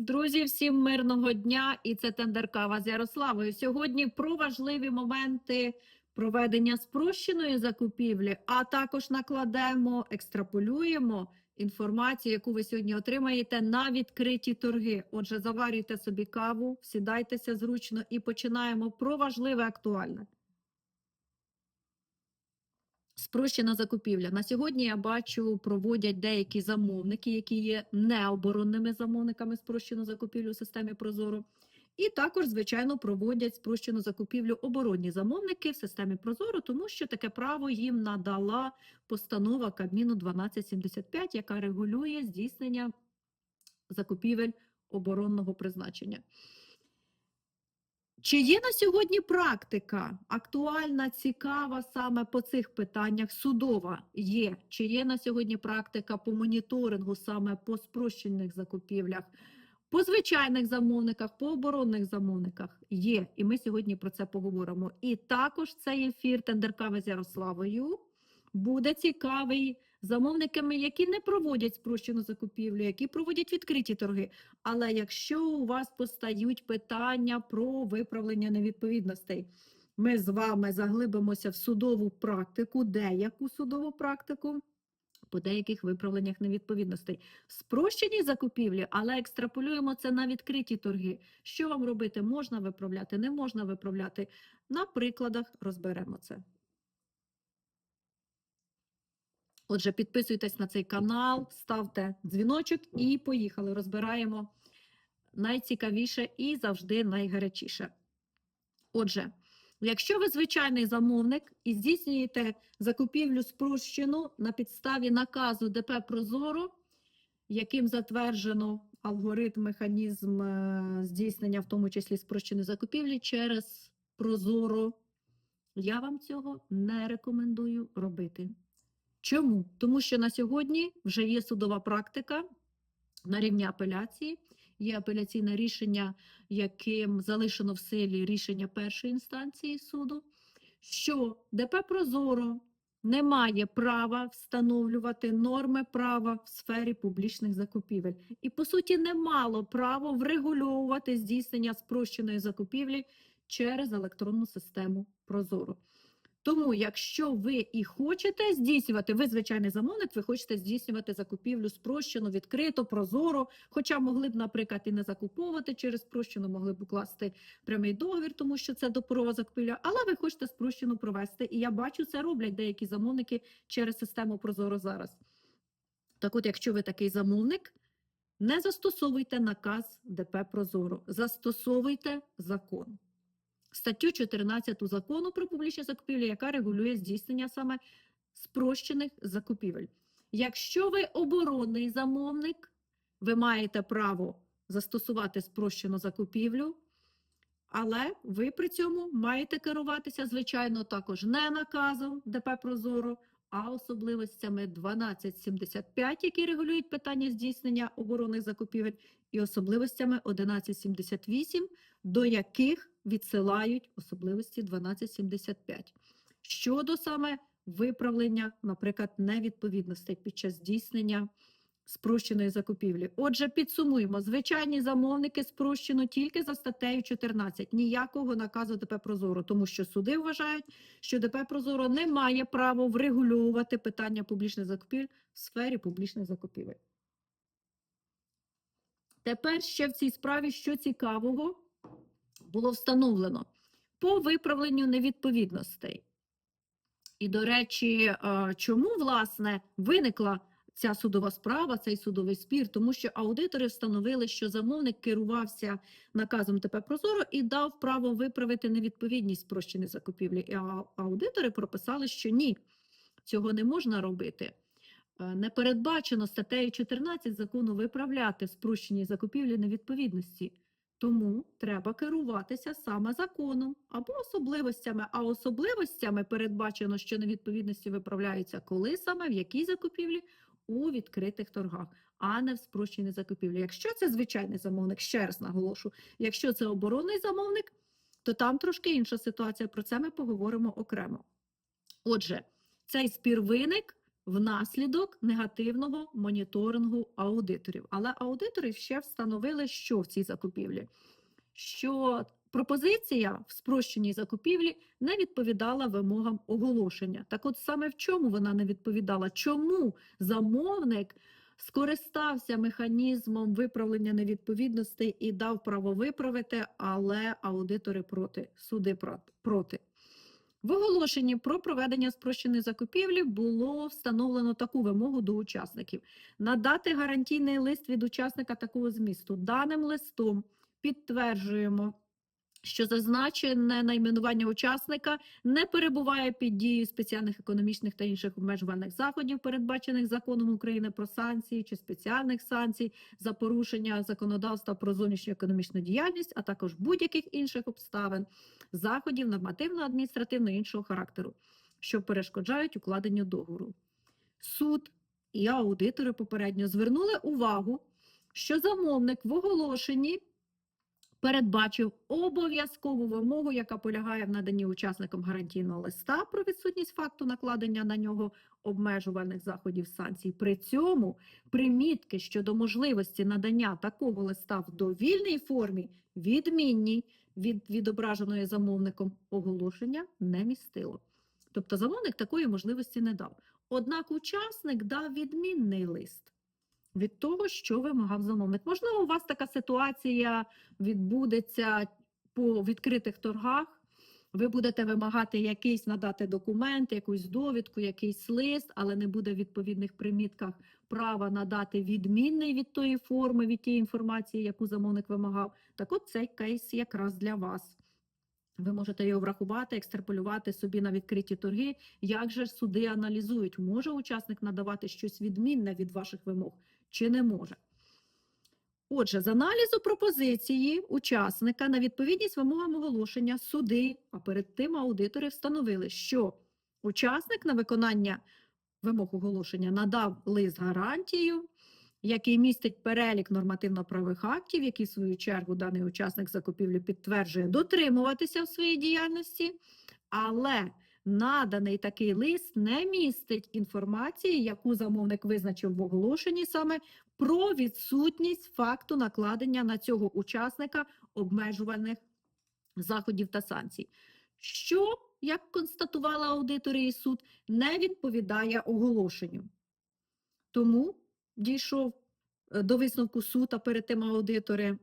Друзі, всім мирного дня! І це Тендеркава з Ярославою. Сьогодні про важливі моменти проведення спрощеної закупівлі, а також накладемо, екстраполюємо інформацію, яку ви сьогодні отримаєте на відкриті торги. Отже, заварюйте собі каву, сідайтеся зручно і починаємо про важливе актуальне. Спрощена закупівля. На сьогодні я бачу, проводять деякі замовники, які є необоронними замовниками спрощену закупівлю у системі Прозоро. І також, звичайно, проводять спрощену закупівлю оборонні замовники в системі Прозоро, тому що таке право їм надала постанова Кабміну 1275, яка регулює здійснення закупівель оборонного призначення. Чи є на сьогодні практика актуальна, цікава саме по цих питаннях? Судова є. Чи є на сьогодні практика по моніторингу саме по спрощених закупівлях, по звичайних замовниках, по оборонних замовниках? Є. І ми сьогодні про це поговоримо. І також цей ефір Тендеркави з Ярославою буде цікавий замовниками, які не проводять спрощену закупівлю, які проводять відкриті торги. Але якщо у вас постають питання про виправлення невідповідностей, ми з вами заглибимося в судову практику, деяку судову практику по деяких виправленнях невідповідностей. Спрощені закупівлі, але екстраполюємо це на відкриті торги. Що вам робити? Можна виправляти, не можна виправляти. На прикладах розберемо це. Отже, підписуйтесь на цей канал, ставте дзвіночок і поїхали. Розбираємо найцікавіше і завжди найгарячіше. Отже, якщо ви звичайний замовник і здійснюєте закупівлю спрощену на підставі наказу ДП Прозоро, яким затверджено алгоритм, механізм е, здійснення, в тому числі спрощеної закупівлі через Прозоро, я вам цього не рекомендую робити. Чому? Тому що на сьогодні вже є судова практика на рівні апеляції, є апеляційне рішення, яким залишено в силі рішення першої інстанції суду, що ДП Прозоро не має права встановлювати норми права в сфері публічних закупівель. І, по суті, не мало права врегульовувати здійснення спрощеної закупівлі через електронну систему Прозоро. Тому, якщо ви і хочете здійснювати, ви звичайний замовник, ви хочете здійснювати закупівлю спрощено, відкрито, прозоро, хоча могли б, наприклад, і не закуповувати через спрощено, могли б укласти прямий договір, тому що це допорова закупівля, але ви хочете спрощено провести. І я бачу, це роблять деякі замовники через систему Прозоро зараз. Так от, якщо ви такий замовник, не застосовуйте наказ ДП Прозоро, застосовуйте закон статтю 14 закону про публічні закупівлі, яка регулює здійснення саме спрощених закупівель. Якщо ви оборонний замовник, ви маєте право застосувати спрощену закупівлю, але ви при цьому маєте керуватися, звичайно, також не наказом ДП Прозоро, а особливостями 1275, які регулюють питання здійснення оборонних закупівель, і особливостями 1178, до яких відсилають особливості 1275. Щодо саме виправлення, наприклад, невідповідностей під час здійснення спрощеної закупівлі. Отже, підсумуємо, звичайні замовники спрощено тільки за статтею 14, ніякого наказу ДП Прозоро, тому що суди вважають, що ДП Прозоро не має права врегулювати питання публічних закупівель в сфері публічних закупівель. Тепер ще в цій справі, що цікавого, було встановлено по виправленню невідповідностей. І, до речі, е, чому, власне, виникла ця судова справа, цей судовий спір? Тому що аудитори встановили, що замовник керувався наказом ТП Прозоро і дав право виправити невідповідність спрощеної закупівлі. І аудитори прописали, що ні, цього не можна робити. Е, Не передбачено статтею 14 закону виправляти в спрощеній закупівлі невідповідності. Тому треба керуватися саме законом або особливостями. А особливостями передбачено, що невідповідності виправляються коли саме в якій закупівлі у відкритих торгах, а не в спрощеній закупівлі. Якщо це звичайний замовник, ще раз наголошу, якщо це оборонний замовник, то там трошки інша ситуація. Про це ми поговоримо окремо. Отже, цей спір виник внаслідок негативного моніторингу аудиторів. Але аудитори ще встановили, що в цій закупівлі, що пропозиція в спрощеній закупівлі не відповідала вимогам оголошення. Так от саме в чому вона не відповідала? Чому замовник скористався механізмом виправлення невідповідностей і дав право виправити, але аудитори проти, суди проти. В оголошенні про проведення спрощеної закупівлі було встановлено таку вимогу до учасників: надати гарантійний лист від учасника такого змісту. Даним листом підтверджуємо, що зазначене найменування учасника не перебуває під дією спеціальних економічних та інших обмежувальних заходів, передбачених законом України про санкції чи спеціальних санкцій за порушення законодавства про зовнішню економічну діяльність, а також будь-яких інших обставин, заходів нормативно адміністративного іншого характеру, що перешкоджають укладенню договору. Суд і аудитори попередньо звернули увагу, що замовник в оголошенні передбачив обов'язкову вимогу, яка полягає в наданні учасникам гарантійного листа про відсутність факту накладення на нього обмежувальних заходів санкцій. При цьому примітки щодо можливості надання такого листа в довільній формі відмінні від відображеної замовником оголошення не містило. Тобто замовник такої можливості не дав. Однак учасник дав відмінний лист від того, що вимагав замовник. Можливо, у вас така ситуація відбудеться по відкритих торгах. Ви будете вимагати якийсь надати документ, якусь довідку, якийсь лист, але не буде в відповідних примітках права надати відмінний від тої форми, від тієї інформації, яку замовник вимагав. Так от цей кейс якраз для вас. Ви можете його врахувати, екстраполювати собі на відкриті торги. Як же суди аналізують, може учасник надавати щось відмінне від ваших вимог чи не може? Отже, з аналізу пропозиції учасника на відповідність вимогам оголошення суди, а перед тим аудитори встановили, що учасник на виконання вимог оголошення надав лист гарантію, який містить перелік нормативно-правових актів, які в свою чергу даний учасник закупівлі підтверджує дотримуватися в своїй діяльності, але наданий такий лист не містить інформації, яку замовник визначив в оголошенні саме про відсутність факту накладення на цього учасника обмежувальних заходів та санкцій. Що, як констатували аудитори і суд, не відповідає оголошенню. Тому дійшов е, до висновку суд, а перед тим аудитори.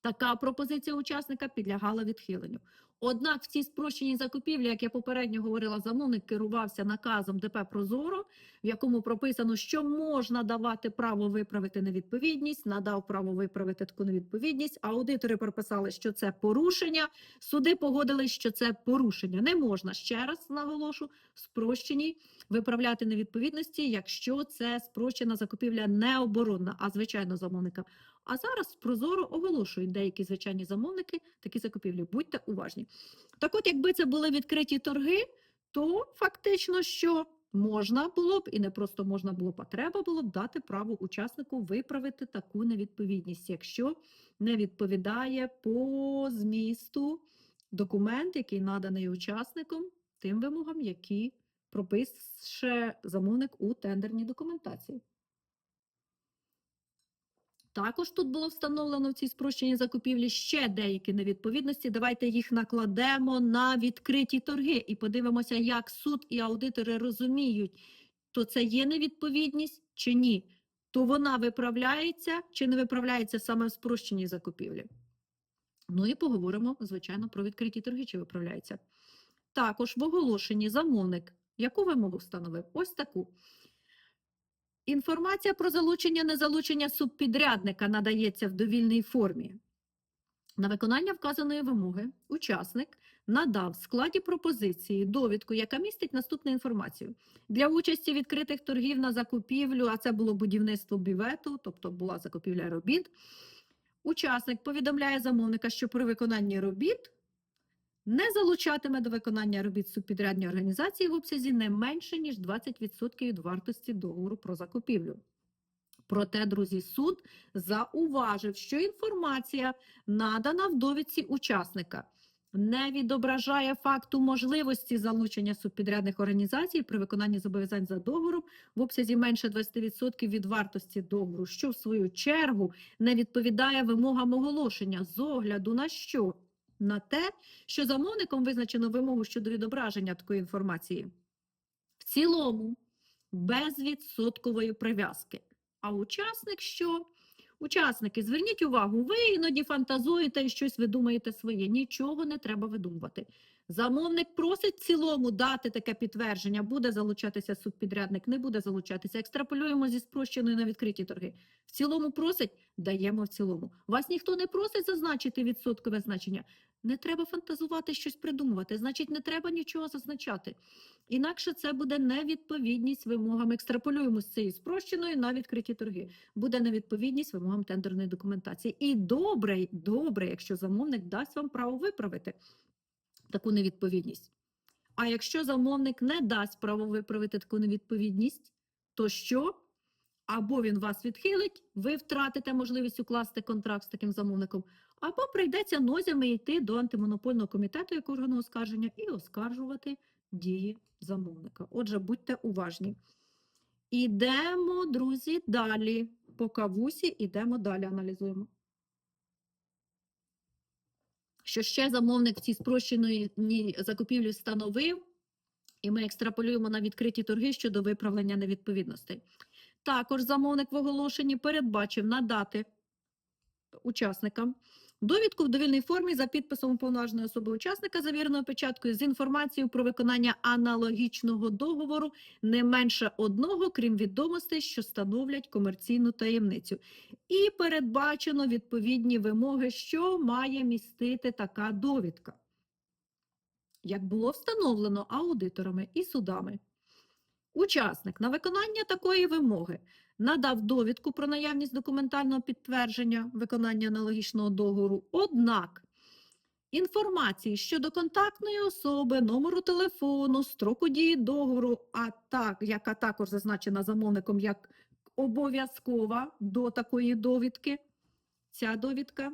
Така пропозиція учасника підлягала відхиленню. Однак в цій спрощеній закупівлі, як я попередньо говорила, замовник керувався наказом ДП Прозоро, в якому прописано, що можна давати право виправити невідповідність, надав право виправити таку невідповідність. Аудитори прописали, що це порушення. Суди погодились, що це порушення. Не можна ще раз наголошу спрощеній виправляти невідповідності, якщо це спрощена закупівля не оборонна, а звичайно замовника. А зараз прозоро оголошують деякі звичайні замовники такі закупівлі. Будьте уважні. Так, от, якби це були відкриті торги, то фактично що можна було б, і не просто можна було б, а треба було б дати право учаснику виправити таку невідповідність, якщо не відповідає по змісту документ, який наданий учасником, тим вимогам, які пропише замовник у тендерній документації. Також тут було встановлено в цій спрощеній закупівлі ще деякі невідповідності. Давайте їх накладемо на відкриті торги і подивимося, як суд і аудитори розуміють, то це є невідповідність чи ні. То вона виправляється чи не виправляється саме в спрощеній закупівлі. Ну і поговоримо, звичайно, про відкриті торги, чи виправляється. Також в оголошенні замовник яку вимогу встановив? Ось таку. Інформація про залучення незалучення субпідрядника надається в довільній формі. На виконання вказаної вимоги учасник надав в складі пропозиції довідку, яка містить наступну інформацію. Для участі відкритих торгів на закупівлю, а це було будівництво бівету, тобто була закупівля робіт. Учасник повідомляє замовника, що при виконанні робіт не залучатиме до виконання робіт субпідрядні організації в обсязі не менше, ніж 20% від вартості договору про закупівлю. Проте, друзі, суд зауважив, що інформація надана в довідці учасника не відображає факту можливості залучення субпідрядних організацій при виконанні зобов'язань за договором в обсязі менше 20% від вартості договору, що в свою чергу не відповідає вимогам оголошення з огляду на що? На те, що замовником визначено вимогу щодо відображення такої інформації. В цілому без відсоткової прив'язки. А учасник що? Учасники, зверніть увагу, ви іноді фантазуєте і щось видумаєте своє. Нічого не треба видумувати. Замовник просить в цілому дати таке підтвердження, буде залучатися субпідрядник, не буде залучатися. Екстраполюємо зі спрощеної на відкриті торги. В цілому просить, даємо в цілому. Вас ніхто не просить зазначити відсоткове значення. Не треба фантазувати, щось придумувати. Значить, не треба нічого зазначати. Інакше це буде невідповідність вимогам. Екстраполюємо з цієї спрощеної на відкриті торги. Буде невідповідність вимогам тендерної документації. І добре, добре, якщо замовник дасть вам право виправити таку невідповідність. А якщо замовник не дасть право виправити таку невідповідність, то що? Або він вас відхилить, ви втратите можливість укласти контракт з таким замовником, або прийдеться нозями йти до антимонопольного комітету як органу оскарження і оскаржувати дії замовника. Отже, будьте уважні. Ідемо, друзі, далі. По кавусі ідемо далі, аналізуємо. Що ще замовник в цій спрощеної закупівлі встановив, і ми екстраполюємо на відкриті торги щодо виправлення невідповідностей. Також замовник в оголошенні передбачив надати учасникам довідку в довільній формі за підписом уповноваженої особи учасника, завіреною печаткою з інформацією про виконання аналогічного договору не менше одного, крім відомостей, що становлять комерційну таємницю. І передбачено відповідні вимоги, що має містити така довідка. Як було встановлено аудиторами і судами. Учасник на виконання такої вимоги надав довідку про наявність документального підтвердження виконання аналогічного договору. Однак інформації щодо контактної особи, номеру телефону, строку дії договору, а так, яка також зазначена замовником як обов'язкова до такої довідки, ця довідка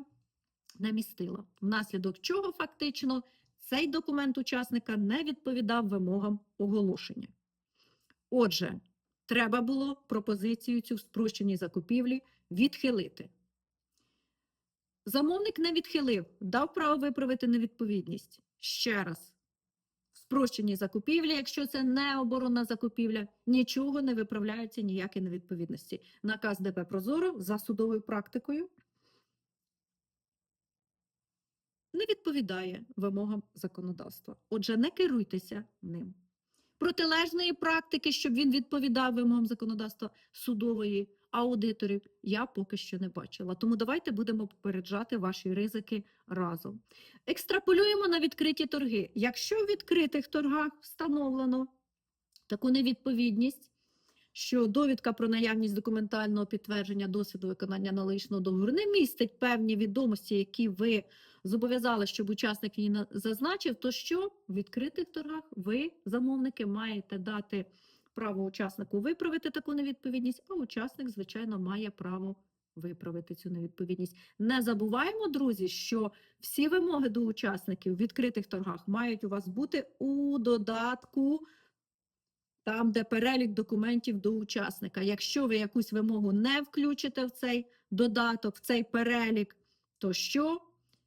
не містила. Внаслідок чого фактично цей документ учасника не відповідав вимогам оголошення. Отже, треба було пропозицію цю в спрощеній закупівлі відхилити. Замовник не відхилив, дав право виправити невідповідність. Ще раз. В спрощеній закупівлі, якщо це не оборонна закупівля, нічого не виправляється, ніякі невідповідності. Наказ ДП Прозоро за судовою практикою не відповідає вимогам законодавства. Отже, не керуйтеся ним протилежної практики, щоб він відповідав вимогам законодавства судової аудиторів, я поки що не бачила. Тому давайте будемо попереджати ваші ризики разом. Екстраполюємо на відкриті торги. Якщо в відкритих торгах встановлено таку невідповідність, що довідка про наявність документального підтвердження досвіду виконання аналогічного договору не містить певні відомості, які ви зобов'язали, щоб учасник її на- зазначив, то що в відкритих торгах ви, замовники, маєте дати право учаснику виправити таку невідповідність, а учасник, звичайно, має право виправити цю невідповідність. Не забуваємо, друзі, що всі вимоги до учасників в відкритих торгах мають у вас бути у додатку. Там, де перелік документів до учасника. Якщо ви якусь вимогу не включите в цей додаток, в цей перелік, то що?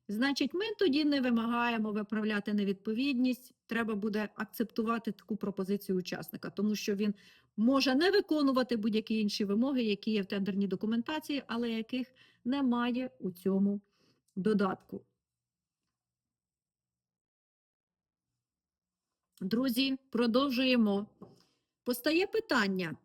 Значить, ми тоді не вимагаємо виправляти невідповідність. Треба буде акцептувати таку пропозицію учасника, тому що він може не виконувати будь-які інші вимоги, які є в тендерній документації, але яких немає у цьому додатку. Друзі, продовжуємо. Постає питання.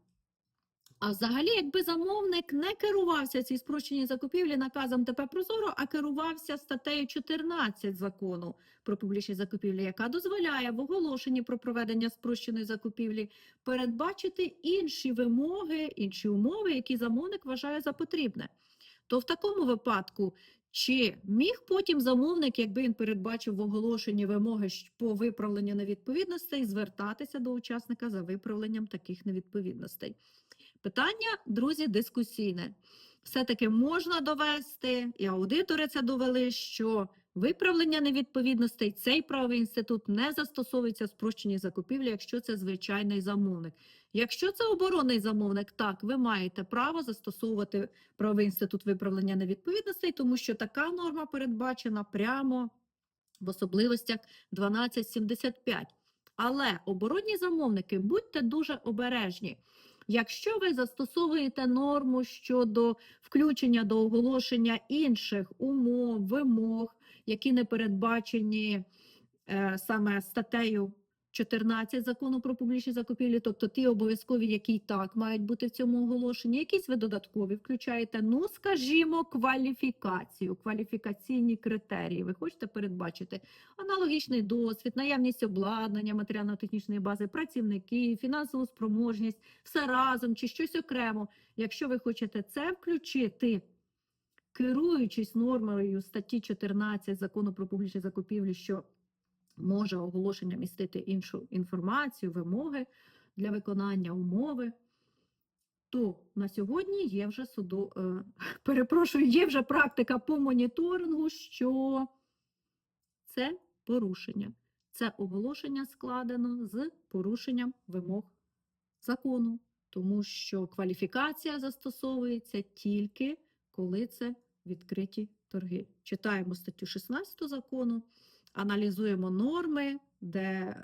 А взагалі, якби замовник не керувався цій спрощеній закупівлі наказом ТП Прозоро, а керувався статтею 14 закону про публічні закупівлі, яка дозволяє в оголошенні про проведення спрощеної закупівлі передбачити інші вимоги, інші умови, які замовник вважає за потрібне. То в такому випадку, чи міг потім замовник, якби він передбачив в оголошенні вимоги по виправленню невідповідностей, звертатися до учасника за виправленням таких невідповідностей? Питання, друзі, дискусійне. Все-таки можна довести, і аудитори це довели, що Виправлення невідповідностей цей правовий інститут не застосовується в спрощеній закупівлі, якщо це звичайний замовник. Якщо це оборонний замовник, так, ви маєте право застосовувати правовий інститут виправлення невідповідностей, тому що така норма передбачена прямо в особливостях 1275. Але оборонні замовники, будьте дуже обережні. Якщо ви застосовуєте норму щодо включення до оголошення інших умов, вимог, які не передбачені е, саме статтею 14 закону про публічні закупівлі, тобто ті обов'язкові, які й так мають бути в цьому оголошенні, якісь ви додаткові включаєте, ну, скажімо, кваліфікацію, кваліфікаційні критерії. Ви хочете передбачити аналогічний досвід, наявність обладнання, матеріально-технічної бази, працівників, фінансову спроможність, все разом чи щось окремо. Якщо ви хочете це включити, керуючись нормою статті 14 закону про публічні закупівлі, що може оголошення містити іншу інформацію, вимоги для виконання умови, то на сьогодні є вже суду, е, перепрошую, є вже практика по моніторингу, що це порушення. Це оголошення складено з порушенням вимог закону, тому що кваліфікація застосовується тільки коли це відкриті торги. Читаємо статтю 16 закону, аналізуємо норми, де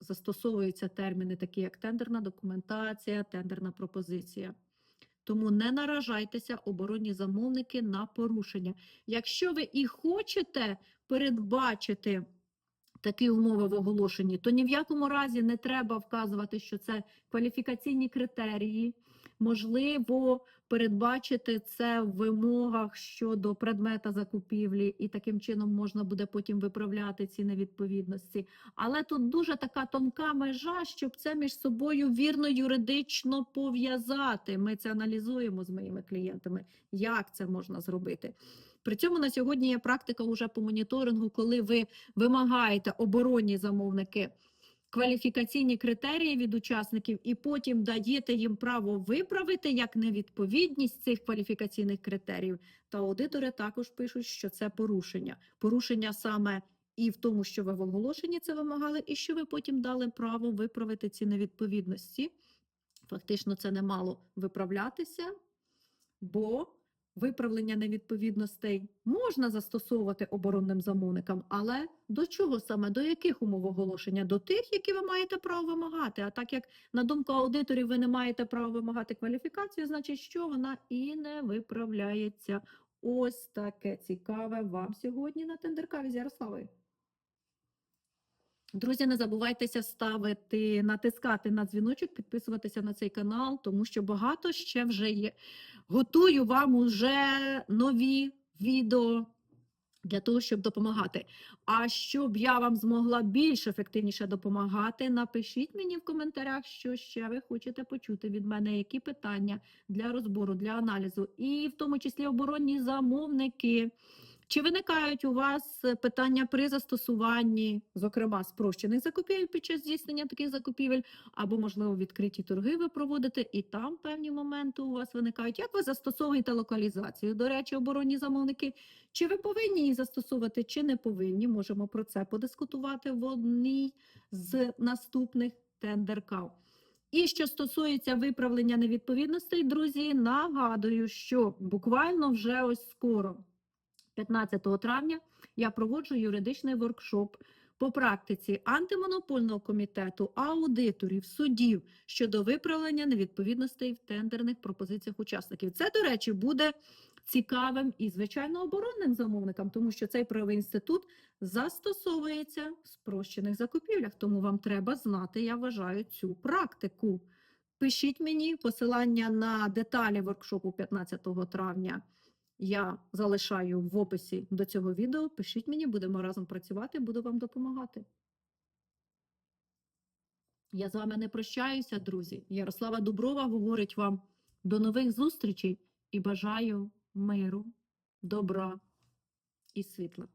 застосовуються терміни, такі як тендерна документація, тендерна пропозиція. Тому не наражайтеся, оборонні замовники, на порушення. Якщо ви і хочете передбачити такі умови в оголошенні, то ні в якому разі не треба вказувати, що це кваліфікаційні критерії. Можливо, передбачити це в вимогах щодо предмета закупівлі, і таким чином можна буде потім виправляти ці невідповідності. Але тут дуже така тонка межа, щоб це між собою вірно юридично пов'язати. Ми це аналізуємо з моїми клієнтами, як це можна зробити. При цьому на сьогодні є практика уже по моніторингу, коли ви вимагаєте оборонні замовники кваліфікаційні критерії від учасників, і потім даєте їм право виправити як невідповідність цих кваліфікаційних критеріїв. Та аудитори також пишуть, що це порушення. Порушення саме і в тому, що ви в оголошенні це вимагали, і що ви потім дали право виправити ці невідповідності. Фактично, це не мало виправлятися, бо виправлення невідповідностей можна застосовувати оборонним замовникам, але до чого саме? До яких умов оголошення? До тих, які ви маєте право вимагати. А так як на думку аудиторів ви не маєте права вимагати кваліфікацію, значить, що вона і не виправляється. Ось таке цікаве вам сьогодні на тендеркаві з Ярославою. Друзі, не забувайтеся ставити, натискати на дзвіночок, підписуватися на цей канал, тому що багато ще вже є. Готую вам уже нові відео для того, щоб допомагати. А щоб я вам змогла більш ефективніше допомагати, напишіть мені в коментарях, що ще ви хочете почути від мене, які питання для розбору, для аналізу, і в тому числі оборонні замовники. Чи виникають у вас е, питання при застосуванні, зокрема, спрощених закупівель під час здійснення таких закупівель, або, можливо, відкриті торги ви проводите, і там певні моменти у вас виникають. Як ви застосовуєте локалізацію? До речі, оборонні замовники, чи ви повинні її застосовувати, чи не повинні? Можемо про це подискутувати в одній з наступних тендеркав. І що стосується виправлення невідповідностей, друзі, нагадую, що буквально вже ось скоро. 15 травня я проводжу юридичний воркшоп по практиці антимонопольного комітету, аудиторів, судів щодо виправлення невідповідностей в тендерних пропозиціях учасників. Це, до речі, буде цікавим і, звичайно, оборонним замовникам, тому що цей правовий інститут застосовується в спрощених закупівлях. Тому вам треба знати, я вважаю, цю практику. Пишіть мені посилання на деталі воркшопу 15 травня я залишаю в описі до цього відео. Пишіть мені, будемо разом працювати, буду вам допомагати. Я з вами не прощаюся, друзі. Ярослава Дуброва говорить вам до нових зустрічей і бажаю миру, добра і світла.